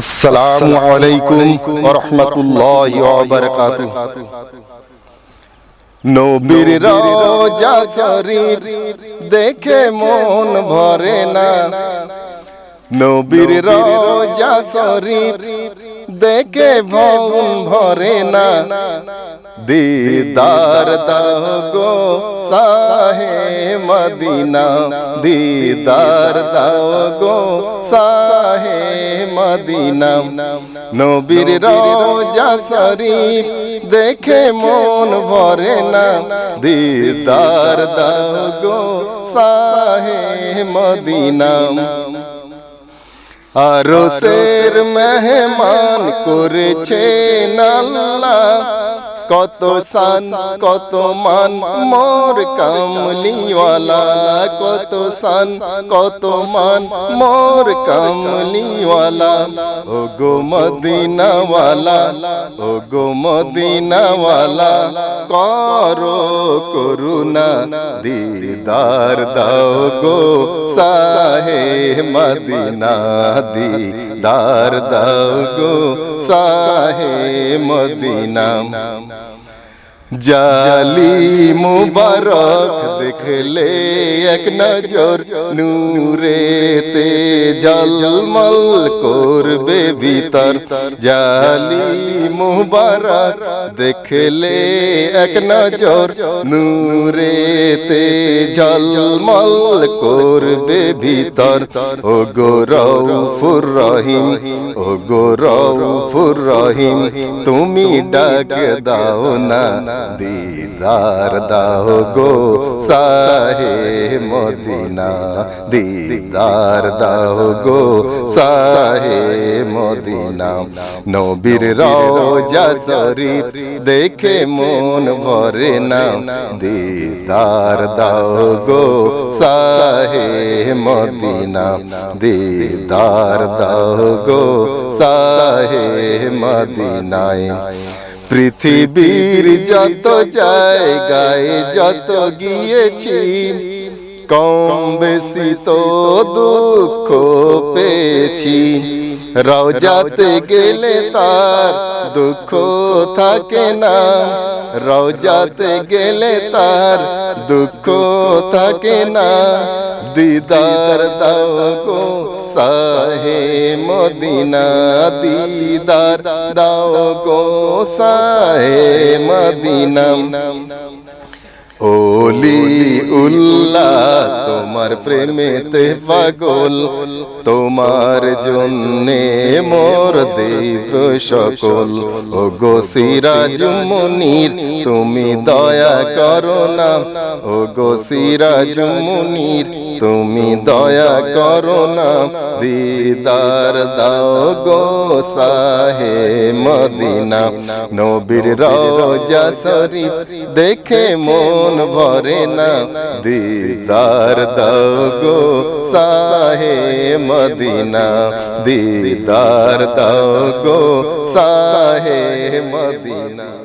আসসালামু আলাইকুম রহমতুল্লাহ বারকাতু নবীর রোজা শরীর দেখে মন ভরে না। নবীর রোজা শরীর দেখে মন ভরে না। দিদার দাও সাহে মদিনা। দিদার দাও সাহে মদিনা। নবীর রোজা শরীফ দেখে মন ভরে না। দিদার দাও সাহে মদিনা। আরও সের মেহমান করেছে আল্লাহ। কত সান কত মান, মোর কামলিওয়ালা, কত সান কত মান, মোর কামলিওয়ালা। ও গো মদিনাওয়ালা ও গো মদিনাওয়ালা, করো করুণা, দিদার দাও গো সাহে মদিনা, দিদার দাও গো সাহে মদিনা। জালি মুবারক দেখলে এক নজর নূরেতে। জলমল করবে ভিতর। জালি মুবারক দেখলে এক নজর নূরেতে জলমল করবে ভিতর। ও গো রৌফুর রহিম ও গো রৌফুর রহিম, তুমি ডাক দাও না, দিদার দাও গো সাহে মদিনা, দিদার দাও গো সাহে মদিনা, নবীর রোজা দেখে মন ভরে না। দিদার দাও গো সাহে মদিনা, দিদার দাও গো সাহে মদিনায়। পৃথিবীর যত জায়গায় যত গিয়েছি কম বেশি তো দুঃখ পেয়েছি। রওজাতে গেলে তার দুঃখ থাকে না। রওজাতে গেলে তার দুঃখ থাকে না। দিদার দাও গো সাহে মদিনা, দিদার দাও গো সাহে মদিনা। ওলি উল্লাহ তোমার প্রেমেতে পাগল। তোমার জন্যে মোর দেব সকল। ও গো সিরাজ মুনির তুমি দয়া করো না। ও গো সিরাজ মুনির তুমি দয়া করো না। দিদার দাও গো সাহে মদিনা। নবীর রোজা শরীফ দেখে মন ভরে না দিদার দাও গো সাহে মদিনা দিদার দাও গো সাহে মদিনা